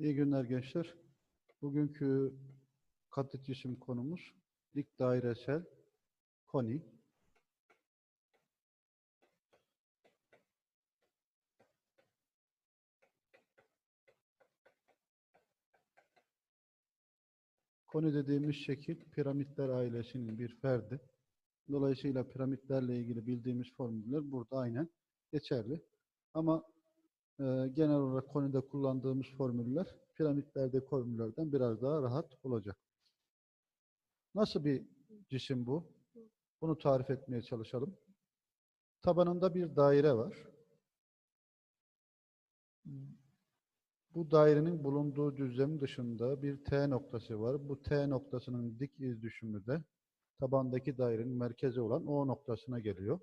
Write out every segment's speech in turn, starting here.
İyi günler gençler. Bugünkü katı cisim konumuz dik dairesel koni. Koni dediğimiz şekil piramitler ailesinin bir ferdi. Dolayısıyla piramitlerle ilgili bildiğimiz formüller burada aynen geçerli. Ama e, genel olarak konide kullandığımız formüller piramitlerdeki formüllerden biraz daha rahat olacak. Nasıl bir cisim bu? Bunu tarif etmeye çalışalım. Tabanında bir daire var. Bu dairenin bulunduğu düzlem dışında bir T noktası var. Bu T noktasının dik iz düşümü de tabandaki dairenin merkezi olan O noktasına geliyor.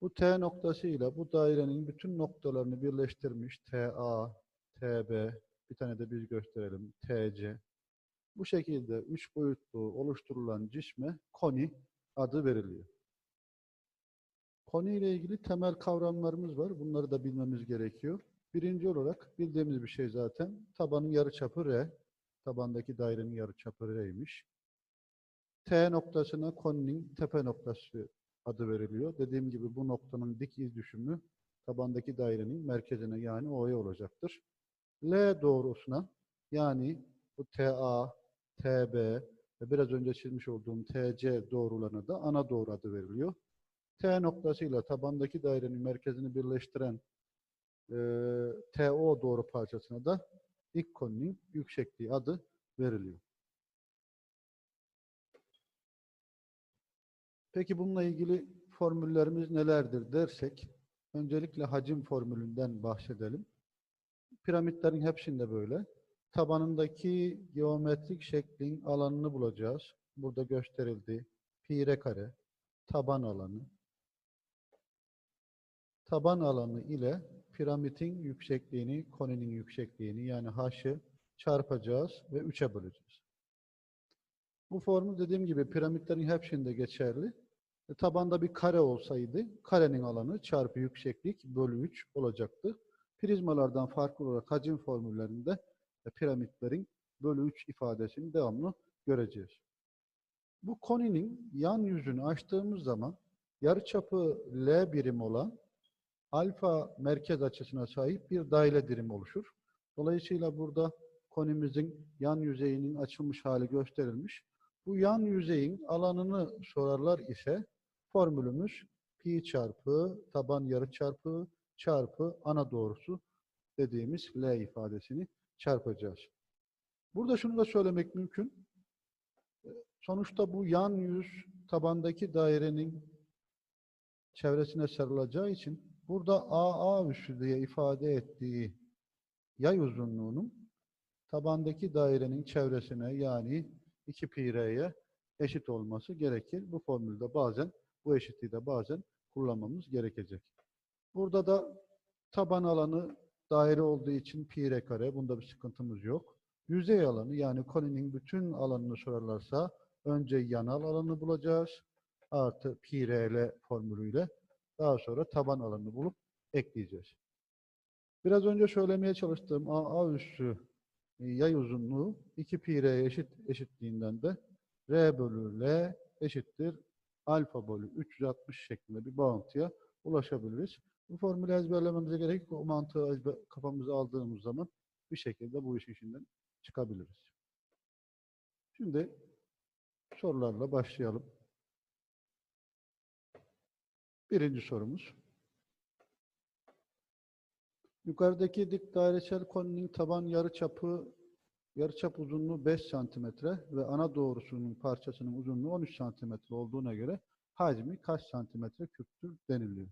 Bu T noktası ile bu dairenin bütün noktalarını birleştirmiş TA, TB, bir tane de biz gösterelim TC. Bu şekilde üç boyutlu oluşturulan cisme koni adı veriliyor. Koni ile ilgili temel kavramlarımız var. Bunları da bilmemiz gerekiyor. Birinci olarak bildiğimiz bir şey zaten. Tabanın yarıçapı R. Tabandaki dairenin yarıçapı R'ymiş. T noktasına koninin tepe noktası adı veriliyor. Dediğim gibi bu noktanın dik iz düşümü tabandaki dairenin merkezine yani O'ya olacaktır. L doğrusuna yani bu TA, TB ve biraz önce çizmiş olduğum TC doğrularına da ana doğru adı veriliyor. T noktasıyla tabandaki dairenin merkezini birleştiren e, TO doğru parçasına da ilk yüksekliği adı veriliyor. Peki bununla ilgili formüllerimiz nelerdir dersek, öncelikle hacim formülünden bahsedelim. Piramitlerin hepsinde böyle. Tabanındaki geometrik şeklin alanını bulacağız. Burada gösterildi. Pi r kare, taban alanı. Taban alanı ile piramidin yüksekliğini, koninin yüksekliğini yani h'ı çarpacağız ve 3'e böleceğiz. Bu formül dediğim gibi piramitlerin hepsinde geçerli. E, tabanda bir kare olsaydı karenin alanı çarpı yükseklik bölü 3 olacaktı. Prizmalardan farklı olarak hacim formüllerinde e, piramitlerin bölü 3 ifadesini devamlı göreceğiz. Bu koninin yan yüzünü açtığımız zaman yarıçapı L birim olan alfa merkez açısına sahip bir daire dirim oluşur. Dolayısıyla burada konimizin yan yüzeyinin açılmış hali gösterilmiş. Bu yan yüzeyin alanını sorarlar ise formülümüz pi çarpı taban yarı çarpı çarpı ana doğrusu dediğimiz L ifadesini çarpacağız. Burada şunu da söylemek mümkün. Sonuçta bu yan yüz tabandaki dairenin çevresine sarılacağı için burada AA üssü diye ifade ettiği yay uzunluğunun tabandaki dairenin çevresine yani 2 pi r'ye eşit olması gerekir. Bu formülde bazen bu eşitliği de bazen kullanmamız gerekecek. Burada da taban alanı daire olduğu için pi r kare. Bunda bir sıkıntımız yok. Yüzey alanı yani koninin bütün alanını sorarlarsa önce yanal alanı bulacağız. Artı pi r'l formülüyle daha sonra taban alanını bulup ekleyeceğiz. Biraz önce söylemeye çalıştığım AA üssü e, yay uzunluğu 2 pi r eşit eşitliğinden de r bölü l eşittir alfa bölü 360 şeklinde bir bağıntıya ulaşabiliriz. Bu formülü ezberlememize gerek yok. O mantığı ezber, kafamıza aldığımız zaman bir şekilde bu işin içinden çıkabiliriz. Şimdi sorularla başlayalım. Birinci sorumuz. Yukarıdaki dik dairesel koninin taban yarıçapı yarıçap uzunluğu 5 santimetre ve ana doğrusunun parçasının uzunluğu 13 santimetre olduğuna göre hacmi kaç santimetre küptür deniliyor.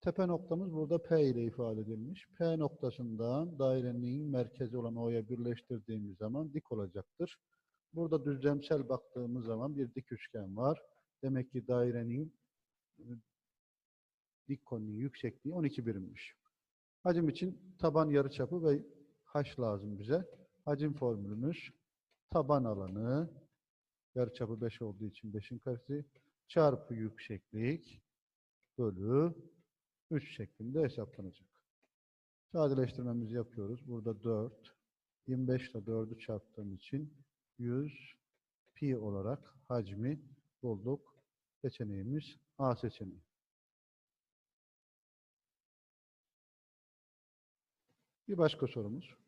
Tepe noktamız burada P ile ifade edilmiş. P noktasından dairenin merkezi olan O'ya birleştirdiğimiz zaman dik olacaktır. Burada düzlemsel baktığımız zaman bir dik üçgen var. Demek ki dairenin dik konunun yüksekliği 12 birimmiş. Hacim için taban yarıçapı ve h lazım bize. Hacim formülümüz taban alanı yarıçapı 5 olduğu için 5'in karesi çarpı yükseklik bölü 3 şeklinde hesaplanacak. Sadeleştirmemizi yapıyoruz. Burada 4. 25 ile 4'ü çarptığım için 100 pi olarak hacmi bulduk. Seçeneğimiz A seçeneği. Bir başka sorumuz.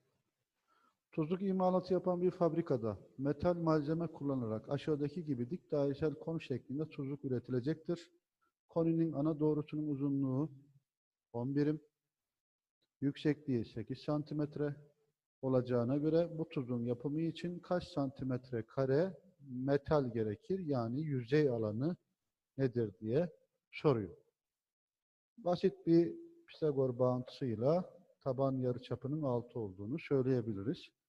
Tuzluk imalatı yapan bir fabrikada metal malzeme kullanarak aşağıdaki gibi dik dairesel kon şeklinde tuzluk üretilecektir. Koninin ana doğrusunun uzunluğu 10 birim, yüksekliği 8 santimetre olacağına göre bu tuzun yapımı için kaç santimetre kare metal gerekir? Yani yüzey alanı nedir diye soruyor. Basit bir Pisagor bağıntısıyla taban yarıçapının 6 olduğunu söyleyebiliriz.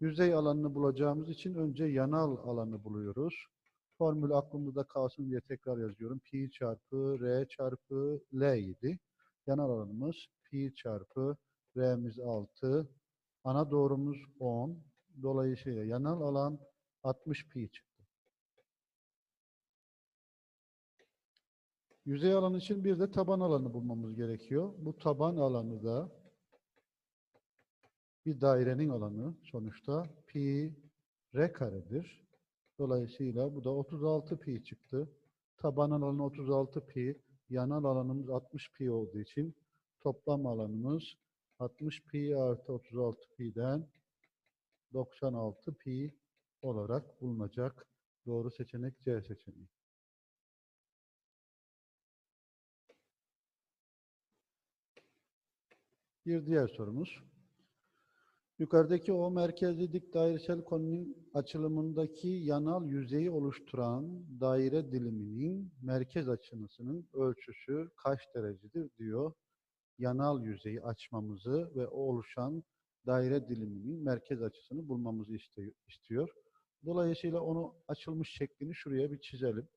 Yüzey alanını bulacağımız için önce yanal alanı buluyoruz. Formül aklımızda kalsın diye tekrar yazıyorum. Pi çarpı R çarpı L idi. Yanal alanımız pi çarpı R'miz 6. Ana doğrumuz 10. Dolayısıyla yanal alan 60 pi çıktı. Yüzey alanı için bir de taban alanı bulmamız gerekiyor. Bu taban alanı da bir dairenin alanı sonuçta pi r karedir. Dolayısıyla bu da 36 pi çıktı. Taban alanı 36 pi, yanal alanımız 60 pi olduğu için toplam alanımız 60 pi artı 36 pi'den 96 pi olarak bulunacak. Doğru seçenek C seçeneği. Bir diğer sorumuz. Yukarıdaki o merkezli dik dairesel konunun açılımındaki yanal yüzeyi oluşturan daire diliminin merkez açısının ölçüsü kaç derecedir diyor. Yanal yüzeyi açmamızı ve o oluşan daire diliminin merkez açısını bulmamızı istiyor. Dolayısıyla onu açılmış şeklini şuraya bir çizelim.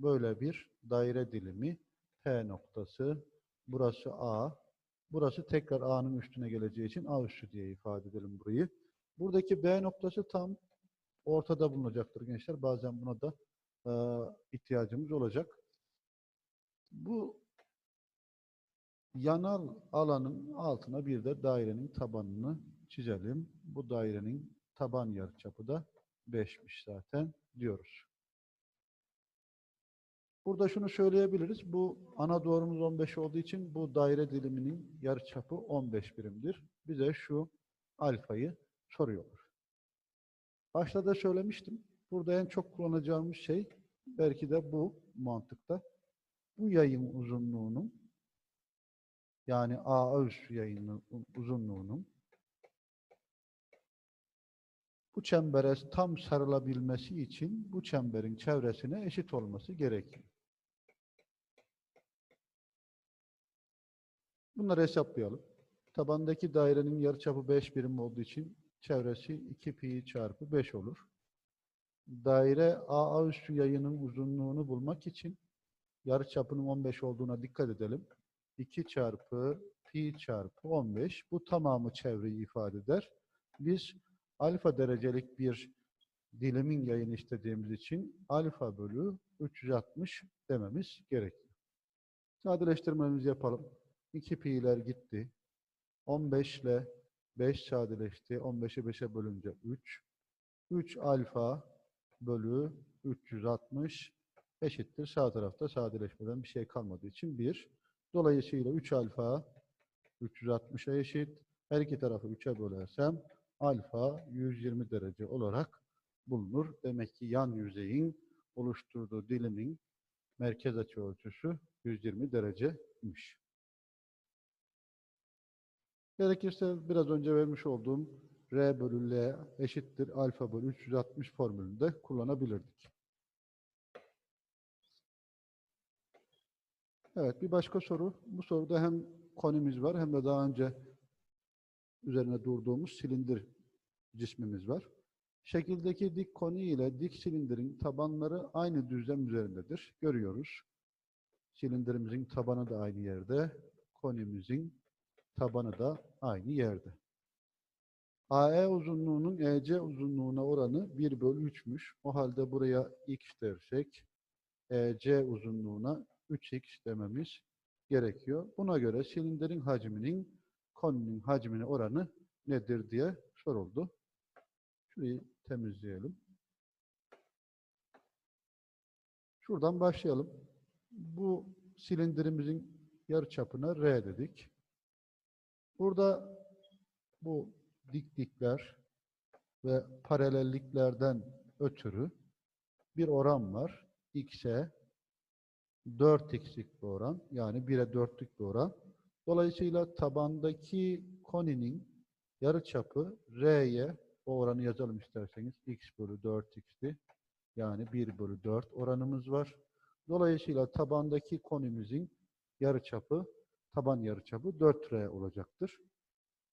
Böyle bir daire dilimi P noktası, burası A, Burası tekrar A'nın üstüne geleceği için A üstü diye ifade edelim burayı. Buradaki B noktası tam ortada bulunacaktır gençler. Bazen buna da e, ihtiyacımız olacak. Bu yanal alanın altına bir de dairenin tabanını çizelim. Bu dairenin taban yarıçapı da 5'miş zaten diyoruz. Burada şunu söyleyebiliriz. Bu ana doğrumuz 15 olduğu için bu daire diliminin yarıçapı 15 birimdir. Bize şu alfayı soruyorlar. Başta da söylemiştim. Burada en çok kullanacağımız şey belki de bu mantıkta. Bu yayın uzunluğunun yani A üstü yayının uzunluğunun bu çembere tam sarılabilmesi için bu çemberin çevresine eşit olması gerekiyor. Bunları hesaplayalım. Tabandaki dairenin yarıçapı 5 birim olduğu için çevresi 2 pi çarpı 5 olur. Daire AA üstü yayının uzunluğunu bulmak için yarıçapının 15 olduğuna dikkat edelim. 2 çarpı pi çarpı 15 bu tamamı çevreyi ifade eder. Biz alfa derecelik bir dilimin yayını istediğimiz için alfa bölü 360 dememiz gerekiyor. Sadeleştirmemizi yapalım. 2 pi'ler gitti. 15 ile 5 sadeleşti. 15'i 5'e bölünce 3. 3 alfa bölü 360 eşittir. Sağ tarafta sadeleşmeden bir şey kalmadığı için 1. Dolayısıyla 3 alfa 360'a eşit. Her iki tarafı 3'e bölersem alfa 120 derece olarak bulunur. Demek ki yan yüzeyin oluşturduğu dilimin merkez açı ölçüsü 120 dereceymiş. Gerekirse biraz önce vermiş olduğum R bölü L eşittir alfa bölü 360 formülünde kullanabilirdik. Evet bir başka soru. Bu soruda hem konimiz var hem de daha önce üzerine durduğumuz silindir cismimiz var. Şekildeki dik koni ile dik silindirin tabanları aynı düzlem üzerindedir. Görüyoruz. Silindirimizin tabanı da aynı yerde. Konimizin tabanı da aynı yerde. AE uzunluğunun EC uzunluğuna oranı 1 bölü 3'müş. O halde buraya x dersek EC uzunluğuna 3x dememiz gerekiyor. Buna göre silindirin hacminin koninin hacmine oranı nedir diye soruldu. Şurayı temizleyelim. Şuradan başlayalım. Bu silindirimizin yarıçapına R dedik. Burada bu diklikler ve paralelliklerden ötürü bir oran var. X'e 4x'lik bir oran. Yani 1'e 4'lük bir oran. Dolayısıyla tabandaki koninin yarıçapı R'ye o oranı yazalım isterseniz. X bölü 4x'ti. Yani 1 bölü 4 oranımız var. Dolayısıyla tabandaki konimizin yarıçapı, taban yarıçapı 4R olacaktır.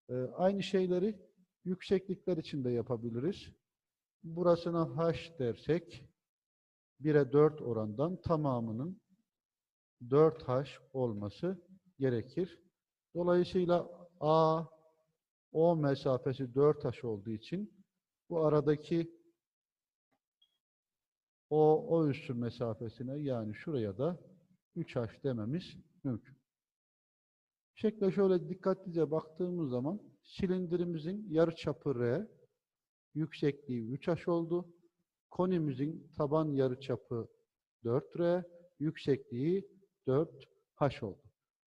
Ee, aynı şeyleri yükseklikler için de yapabiliriz. Burasına H dersek 1'e 4 orandan tamamının 4H olması gerekir. Dolayısıyla A, O mesafesi 4H olduğu için bu aradaki O, O üssü mesafesine yani şuraya da 3H dememiz mümkün. Şekle şöyle dikkatlice baktığımız zaman silindirimizin yarıçapı R, yüksekliği 3H oldu. Konimizin taban yarıçapı 4R, yüksekliği 4H oldu.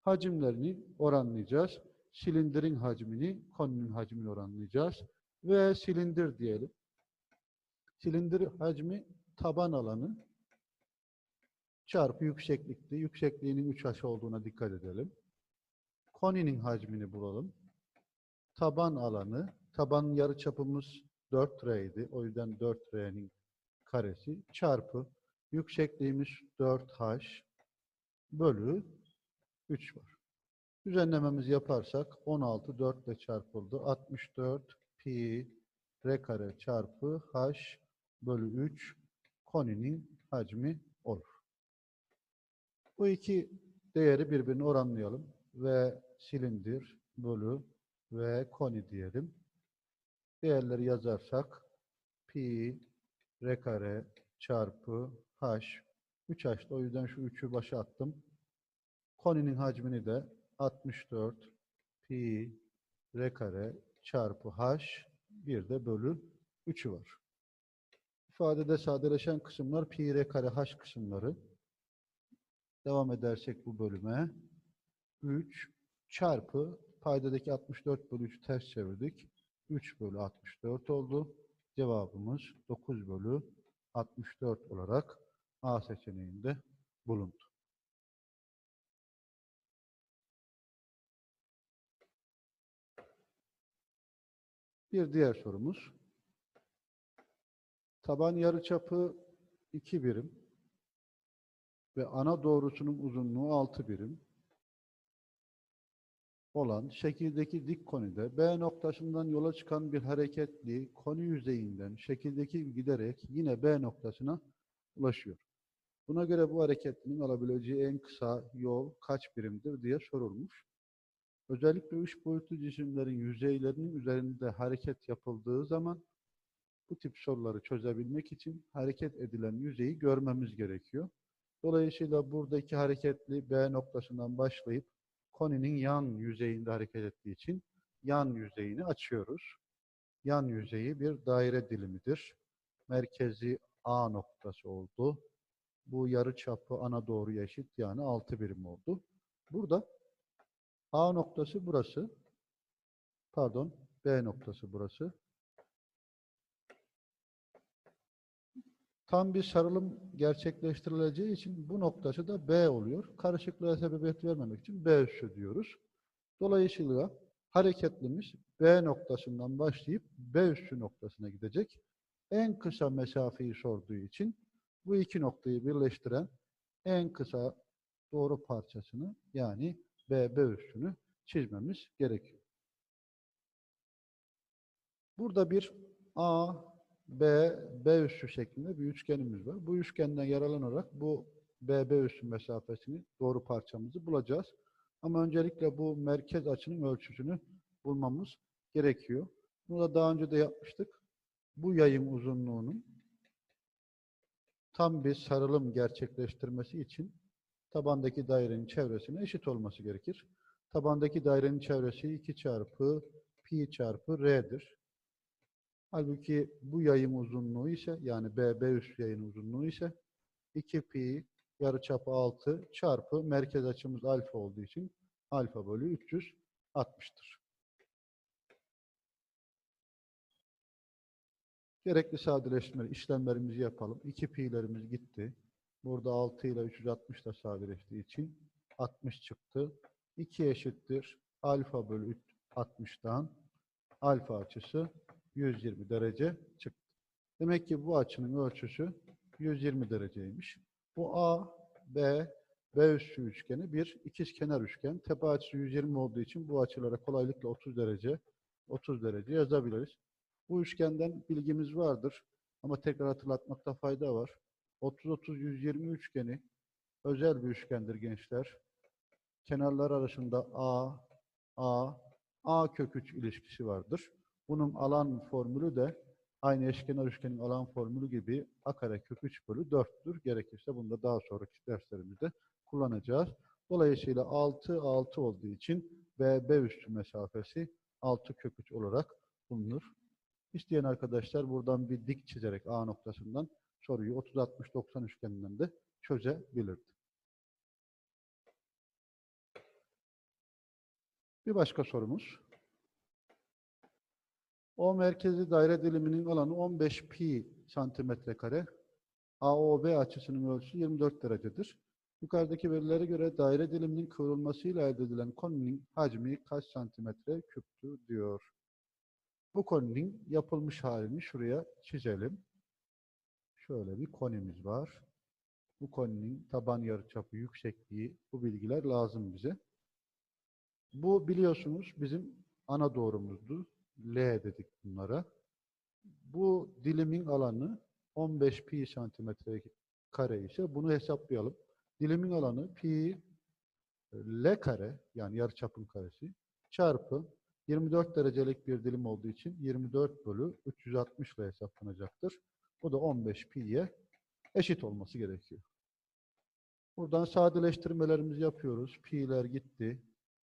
Hacimlerini oranlayacağız. Silindirin hacmini, koninin hacmini oranlayacağız. Ve silindir diyelim. Silindir hacmi taban alanı çarpı yükseklikti. Yüksekliğinin 3H olduğuna dikkat edelim. Koninin hacmini bulalım. Taban alanı, taban yarıçapımız 4R idi. O yüzden 4R'nin karesi çarpı yüksekliğimiz 4H bölü 3 var. Düzenlememizi yaparsak 16 4 ile çarpıldı. 64 pi r kare çarpı h bölü 3 koninin hacmi olur. Bu iki değeri birbirine oranlayalım ve silindir bölü ve koni diyelim. Değerleri yazarsak pi r kare çarpı h 3h'da o yüzden şu 3'ü başa attım. Koninin hacmini de 64 pi r kare çarpı h bir de bölü 3'ü var. İfadede sadeleşen kısımlar pi r kare h kısımları. Devam edersek bu bölüme 3 çarpı paydadaki 64 bölü 3'ü ters çevirdik. 3 bölü 64 oldu. Cevabımız 9 bölü 64 olarak A seçeneğinde bulundu. Bir diğer sorumuz. Taban yarıçapı 2 birim ve ana doğrusunun uzunluğu 6 birim olan şekildeki dik konide B noktasından yola çıkan bir hareketli koni yüzeyinden şekildeki giderek yine B noktasına ulaşıyor. Buna göre bu hareketlinin alabileceği en kısa yol kaç birimdir diye sorulmuş. Özellikle üç boyutlu cisimlerin yüzeylerinin üzerinde hareket yapıldığı zaman bu tip soruları çözebilmek için hareket edilen yüzeyi görmemiz gerekiyor. Dolayısıyla buradaki hareketli B noktasından başlayıp koninin yan yüzeyinde hareket ettiği için yan yüzeyini açıyoruz. Yan yüzeyi bir daire dilimidir. Merkezi A noktası oldu. Bu yarı çapı ana doğruya eşit yani 6 birim oldu. Burada A noktası burası. Pardon, B noktası burası. Tam bir sarılım gerçekleştirileceği için bu noktası da B oluyor. Karışıklığa sebebiyet vermemek için B üssü diyoruz. Dolayısıyla hareketlimiz B noktasından başlayıp B üssü noktasına gidecek. En kısa mesafeyi sorduğu için bu iki noktayı birleştiren en kısa doğru parçasını yani B, B üssünü çizmemiz gerekiyor. Burada bir A, B, B üssü şeklinde bir üçgenimiz var. Bu üçgenden yararlanarak bu B, B üssü mesafesini, doğru parçamızı bulacağız. Ama öncelikle bu merkez açının ölçüsünü bulmamız gerekiyor. Bunu da daha önce de yapmıştık. Bu yayın uzunluğunun tam bir sarılım gerçekleştirmesi için tabandaki dairenin çevresine eşit olması gerekir. Tabandaki dairenin çevresi 2 çarpı pi çarpı r'dir. Halbuki bu yayın uzunluğu ise yani B, B üst yayın uzunluğu ise 2 pi yarıçapı 6 çarpı merkez açımız alfa olduğu için alfa bölü 360'tır. Gerekli sadeleştirme işlemlerimizi yapalım. 2 pi'lerimiz gitti. Burada 6 ile 360 da sadeleştiği için 60 çıktı. 2 eşittir. Alfa bölü 60'dan alfa açısı 120 derece çıktı. Demek ki bu açının ölçüsü 120 dereceymiş. Bu A, B, B üssü üçgeni bir ikizkenar üçgen. Tepe açısı 120 olduğu için bu açılara kolaylıkla 30 derece 30 derece yazabiliriz. Bu üçgenden bilgimiz vardır ama tekrar hatırlatmakta fayda var. 30-30-120 üçgeni özel bir üçgendir gençler. Kenarlar arasında A, A, A kök 3 ilişkisi vardır. Bunun alan formülü de aynı eşkenar üçgenin alan formülü gibi A kare kök 3 bölü 4'tür. Gerekirse bunu da daha sonraki derslerimizde kullanacağız. Dolayısıyla 6, 6 olduğu için B, B üstü mesafesi 6 kök 3 olarak bulunur. İsteyen arkadaşlar buradan bir dik çizerek A noktasından soruyu 30-60-90 üçgeninden de çözebilirdi. Bir başka sorumuz. O merkezi daire diliminin alanı 15 pi santimetre kare. AOB açısının ölçüsü 24 derecedir. Yukarıdaki verilere göre daire diliminin kıvrılmasıyla elde edilen koninin hacmi kaç santimetre küptür diyor. Bu koninin yapılmış halini şuraya çizelim. Şöyle bir konimiz var. Bu koninin taban yarıçapı, yüksekliği, bu bilgiler lazım bize. Bu biliyorsunuz bizim ana doğrumuzdu. L dedik bunlara. Bu dilimin alanı 15 pi santimetre kare ise bunu hesaplayalım. Dilimin alanı pi L kare yani yarıçapın karesi çarpı 24 derecelik bir dilim olduğu için 24 bölü 360 ile hesaplanacaktır. Bu da 15 pi'ye eşit olması gerekiyor. Buradan sadeleştirmelerimizi yapıyoruz. Pi'ler gitti.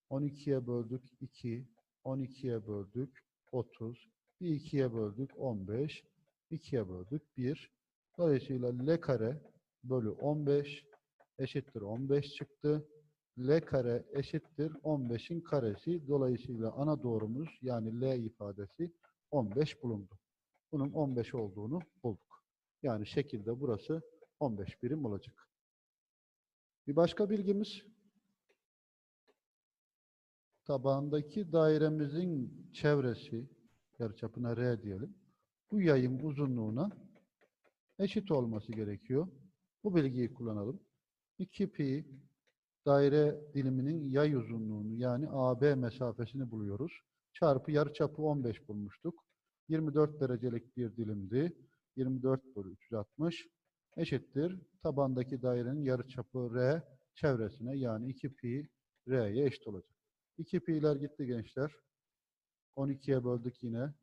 12'ye böldük 2, 12'ye böldük 30, bir 2'ye böldük 15, 2'ye böldük 1. Dolayısıyla L kare bölü 15 eşittir 15 çıktı. L kare eşittir 15'in karesi. Dolayısıyla ana doğrumuz yani L ifadesi 15 bulundu. Bunun 15 olduğunu bulduk. Yani şekilde burası 15 birim olacak. Bir başka bilgimiz tabandaki dairemizin çevresi yarıçapına R diyelim. Bu yayın uzunluğuna eşit olması gerekiyor. Bu bilgiyi kullanalım. 2 pi daire diliminin yay uzunluğunu yani AB mesafesini buluyoruz. Çarpı yarıçapı 15 bulmuştuk. 24 derecelik bir dilimdi. 24 bölü 360 eşittir. Tabandaki dairenin yarıçapı R çevresine yani 2 pi R'ye eşit olacak. 2 pi'ler gitti gençler. 12'ye böldük yine.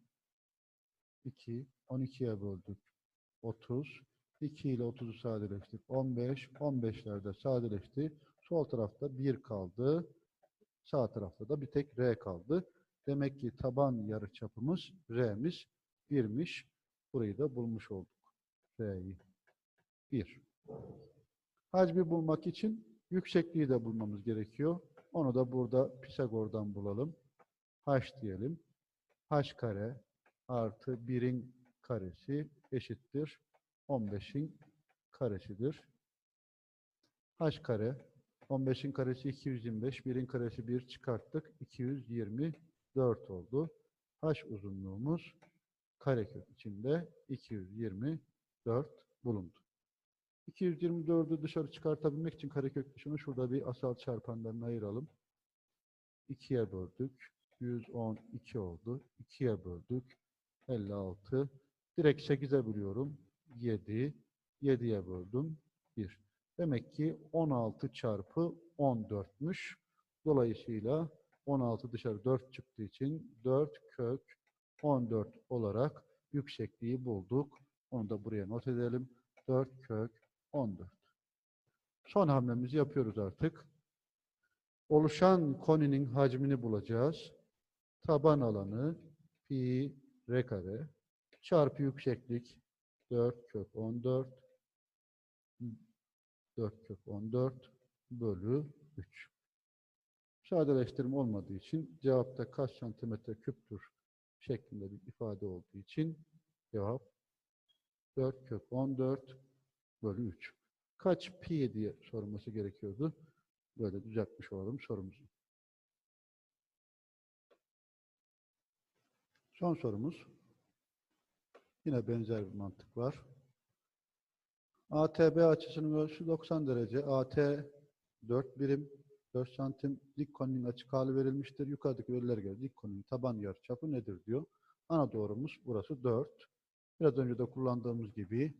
2, 12'ye böldük. 30. 2 ile 30'u sadeleştik. 15, 15'ler de sadeleşti. Sol tarafta 1 kaldı. Sağ tarafta da bir tek R kaldı. Demek ki taban yarıçapımız R'miz 1'miş. Burayı da bulmuş olduk. R'yi. 1. Hacmi bulmak için yüksekliği de bulmamız gerekiyor. Onu da burada Pisagor'dan bulalım. H diyelim. H kare artı 1'in karesi eşittir 15'in karesidir. H kare 15'in karesi 225, 1'in karesi 1 çıkarttık. 224 oldu. H uzunluğumuz karekök içinde 224 bulundu. 224'ü dışarı çıkartabilmek için karekök dışını şurada bir asal çarpanlarını ayıralım. 2'ye böldük. 112 oldu. 2'ye böldük. 56. Direkt 8'e bölüyorum. 7. 7'ye böldüm. 1. Demek ki 16 çarpı 14'müş. Dolayısıyla 16 dışarı 4 çıktığı için 4 kök 14 olarak yüksekliği bulduk. Onu da buraya not edelim. 4 kök 14. Son hamlemizi yapıyoruz artık. oluşan koninin hacmini bulacağız. Taban alanı pi r kare çarpı yükseklik 4 kök 14 4 kök 14 bölü 3. Sadeleştirme olmadığı için cevapta kaç santimetre küptür şeklinde bir ifade olduğu için cevap 4 kök 14 bölü 3. Kaç pi diye sorulması gerekiyordu. Böyle düzeltmiş olalım sorumuzu. Son sorumuz. Yine benzer bir mantık var. ATB açısının ölçüsü 90 derece. AT 4 birim 4 santim dik konunun açık hali verilmiştir. Yukarıdaki verilere göre dik konunun taban yarıçapı nedir diyor. Ana doğrumuz burası 4. Biraz önce de kullandığımız gibi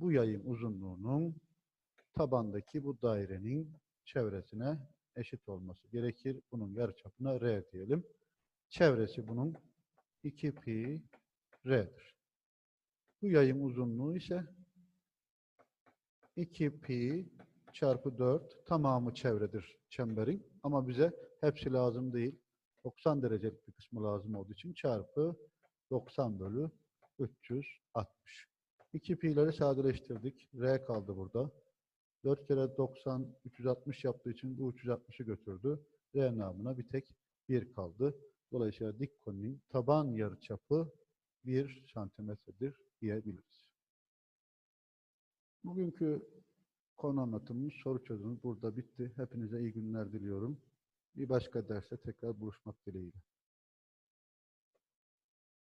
bu yayın uzunluğunun tabandaki bu dairenin çevresine eşit olması gerekir. Bunun yarıçapına R diyelim. Çevresi bunun 2 pi R'dir. Bu yayın uzunluğu ise 2 pi çarpı 4 tamamı çevredir çemberin. Ama bize hepsi lazım değil. 90 derecelik bir kısmı lazım olduğu için çarpı 90 bölü 360. 2 pi'leri sadeleştirdik. R kaldı burada. 4 kere 90 360 yaptığı için bu 360'ı götürdü. R namına bir tek 1 kaldı. Dolayısıyla dik konunun taban yarıçapı 1 santimetredir diyebiliriz. Bugünkü konu anlatımımız, soru çözümü burada bitti. Hepinize iyi günler diliyorum. Bir başka derste tekrar buluşmak dileğiyle.